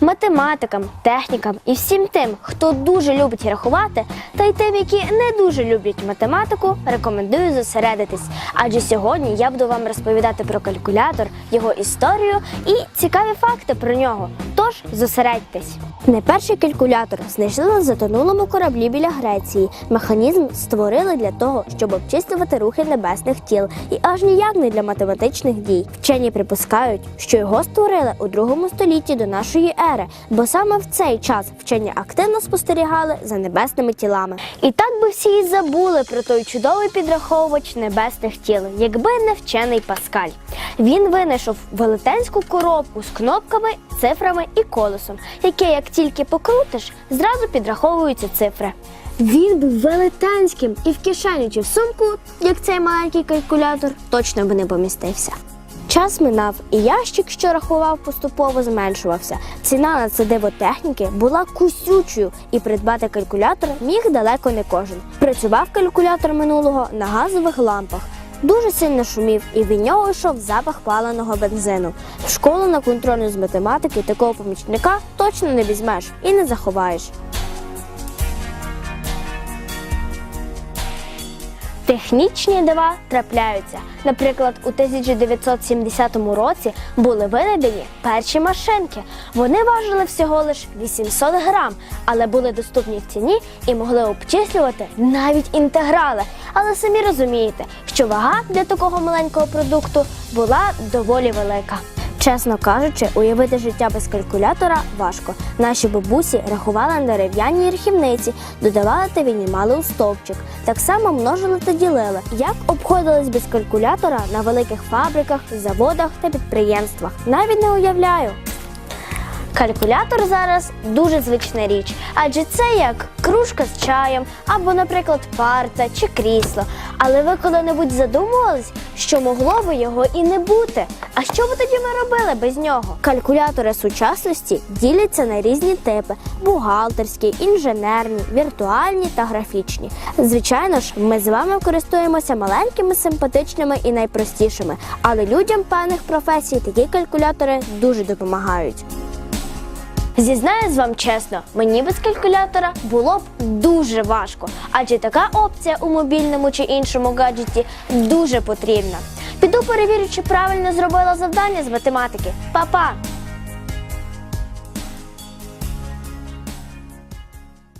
Математикам, технікам і всім тим, хто дуже любить рахувати, та й тим, які не дуже люблять математику, рекомендую зосередитись. Адже сьогодні я буду вам розповідати про калькулятор, його історію і цікаві факти про нього. Тож зосередьтесь. Найперший калькулятор знайшли на затонулому кораблі біля Греції. Механізм створили для того, щоб обчислювати рухи небесних тіл, і аж ніяк не для математичних дій. Вчені припускають, що його створили у другому столітті до нашої ери, бо саме в цей час вчені активно спостерігали за небесними тілами. І так би всі і забули про той чудовий підраховувач небесних тіл, якби не вчений Паскаль. Він винайшов велетенську коробку з кнопками, цифрами і колесом, яке як тільки покрутиш, зразу підраховуються цифри. Він був велетенським і в кишеню чи в сумку, як цей маленький калькулятор, точно би не помістився. Час минав, і ящик, що рахував, поступово зменшувався. Ціна на це диво техніки була кусючою, і придбати калькулятор міг далеко не кожен. Працював калькулятор минулого на газових лампах. Дуже сильно шумів, і від нього йшов запах паленого бензину. В школу на контрольну з математики такого помічника точно не візьмеш і не заховаєш. Технічні дива трапляються. Наприклад, у 1970 році були винайдені перші машинки. Вони важили всього лише 800 грам, але були доступні в ціні і могли обчислювати навіть інтеграли. Але самі розумієте, що вага для такого маленького продукту була доволі велика. Чесно кажучи, уявити життя без калькулятора важко. Наші бабусі рахували на дерев'яній рахівниці, додавали та віднімали у стовпчик. Так само множили та ділили. Як обходились без калькулятора на великих фабриках, заводах та підприємствах? Навіть не уявляю. Калькулятор зараз дуже звична річ, адже це як кружка з чаєм або, наприклад, парта чи крісло. Але ви коли-небудь задумувались, що могло би його і не бути? А що би тоді ми робили без нього? Калькулятори сучасності діляться на різні типи: бухгалтерські, інженерні, віртуальні та графічні. Звичайно ж, ми з вами користуємося маленькими, симпатичними і найпростішими, але людям певних професій такі калькулятори дуже допомагають. Зізнаюсь вам чесно, мені без калькулятора було б дуже важко, адже така опція у мобільному чи іншому гаджеті дуже потрібна. Піду перевірю, чи правильно зробила завдання з математики. Па-па!